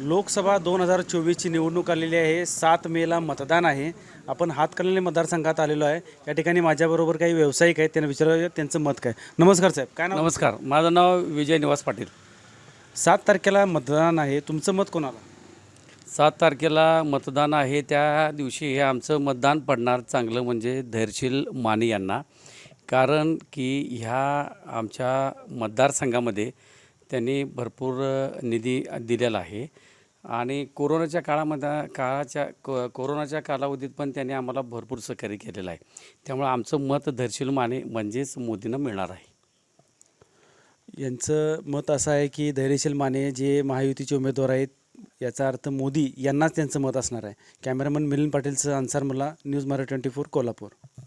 लोकसभा दोन हजार चोवीसची निवडणूक आलेली आहे. सात मेला मतदान आहे. आपण हातकणंगले मतदारसंघात आलेलो आहे. या ठिकाणी माझ्याबरोबर काही व्यावसायिक आहेत. त्यांना विचारूया त्यांचं मत काय? नमस्कार साहेब काय नाव? नमस्कार. माझं नाव विजय निवास पाटील. सात तारखेला मतदान आहे. तुमचं मत कोणाला? सात तारखेला मतदान आहे. त्या दिवशी हे आमचं मतदान पडणार चांगलं म्हणजे धैर्यशील माने यांना. कारण की ह्या आमच्या मतदारसंघामध्ये त्यांनी भरपूर निधी दिलेला आहे. आणि कोरोनाच्या काळामध्ये काळाच्या को कोरोनाच्या कालावधीत पण त्यांनी आम्हाला भरपूर सहकार्य केलेलं आहे. त्यामुळे आमचं मत धरशील माने म्हणजेच मोदींना मिळणार आहे. यांचं मत असं आहे की धैर्यशील माने जे महायुतीचे उमेदवार आहेत याचा अर्थ मोदी यांनाच त्यांचं मत असणार आहे. कॅमेरामन मिलिंद पाटीलचं अन्सार मला news Marathi twenty four Kolhapur.